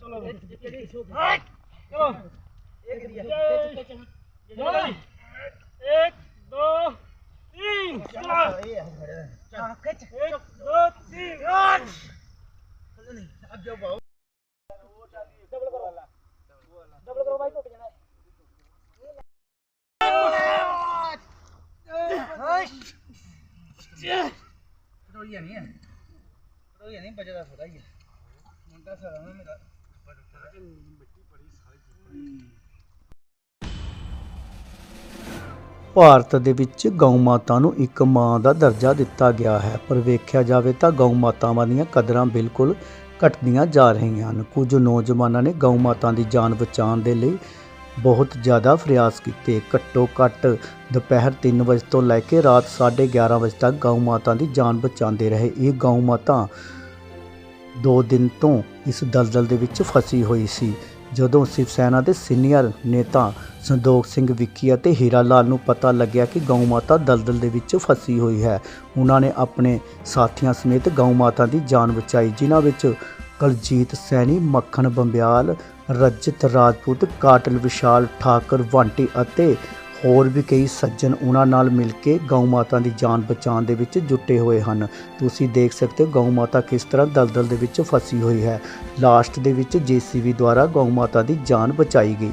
चलो एक दिया एक दो तीन चला एक दो तीन अब जाओ भाव डबल करो डबल करो भाई टूट जाना ਪਟੋਈਆ ਨਹੀਂ ਹੈ ਪਟੋਈਆ ਨਹੀਂ ਬਚਦਾ ਥੋੜਾ ਹੀ ਹੈ ਮੁੰਡਾ ਸਾਰਾ ਨਾ ਮੇਰਾ ਭਾਰਤ ਦੇ ਵਿੱਚ ਗਊ ਮਾਤਾ ਨੂੰ ਇੱਕ ਮਾਂ ਦਾ ਦਰਜਾ ਦਿੱਤਾ ਗਿਆ ਹੈ, ਪਰ ਵੇਖਿਆ ਜਾਵੇ ਤਾਂ ਗਊ ਮਾਤਾਵਾਂ ਦੀਆਂ ਕਦਰਾਂ ਬਿਲਕੁਲ ਘਟਦੀਆਂ ਜਾ ਰਹੀਆਂ ਹਨ। ਕੁਝ ਨੌਜਵਾਨਾਂ ਨੇ ਗਊ ਮਾਤਾ ਦੀ ਜਾਨ ਬਚਾਉਣ ਦੇ ਲਈ ਬਹੁਤ ਜ਼ਿਆਦਾ ਪ੍ਰਯਾਸ ਕੀਤੇ। ਘੱਟੋ ਘੱਟ ਦੁਪਹਿਰ 3 ਵਜੇ ਤੋਂ ਲੈ ਕੇ ਰਾਤ 11:30 ਵਜੇ ਤੱਕ ਗਊ ਮਾਤਾ ਦੀ ਜਾਨ ਬਚਾਉਂਦੇ ਰਹੇ। ਇਹ ਗਊ ਮਾਤਾ ਦੋ ਦਿਨ ਤੋਂ ਇਸ ਦਲਦਲ ਦੇ ਵਿੱਚ ਫਸੀ ਹੋਈ ਸੀ। ਜਦੋਂ ਸ਼ਿਵ ਸੈਨਾ ਦੇ ਸੀਨੀਅਰ ਨੇਤਾ ਸੰਦੋਖ ਸਿੰਘ ਵਿੱਕੀ ਅਤੇ ਹੀਰਾ ਲਾਲ ਨੂੰ ਪਤਾ ਲੱਗਿਆ ਕਿ ਗਊ ਮਾਤਾ ਦਲਦਲ ਦੇ ਵਿੱਚ ਫਸੀ ਹੋਈ ਹੈ, ਉਹਨਾਂ ਨੇ ਆਪਣੇ ਸਾਥੀਆਂ ਸਮੇਤ ਗਊ ਮਾਤਾ ਦੀ ਜਾਨ ਬਚਾਈ, ਜਿਨ੍ਹਾਂ ਵਿੱਚ ਕਲਜੀਤ ਸੈਣੀ, ਮੱਖਣ ਬੰਬਿਆਲ, ਰਜਤ ਰਾਜਪੂਤ, ਕਾਟਲ ਵਿਸ਼ਾਲ, ਠਾਕਰ ਵਾਂਟੀ ਅਤੇ ਹੋਰ ਵੀ ਕਈ ਸੱਜਣ ਉਹਨਾਂ ਨਾਲ ਮਿਲ ਕੇ ਗਊ ਮਾਤਾ ਦੀ ਜਾਨ ਬਚਾਉਣ ਦੇ ਵਿੱਚ ਜੁਟੇ ਹੋਏ ਹਨ। ਤੁਸੀਂ ਦੇਖ ਸਕਦੇ ਹੋ ਗਊ ਮਾਤਾ ਕਿਸ ਤਰ੍ਹਾਂ ਦਲਦਲ ਦੇ ਵਿੱਚ ਫਸੀ ਹੋਈ ਹੈ। ਲਾਸਟ ਦੇ ਵਿੱਚ ਜੀਸੀਬੀ ਦੁਆਰਾ ਗਊ ਮਾਤਾ ਦੀ ਜਾਨ ਬਚਾਈ ਗਈ।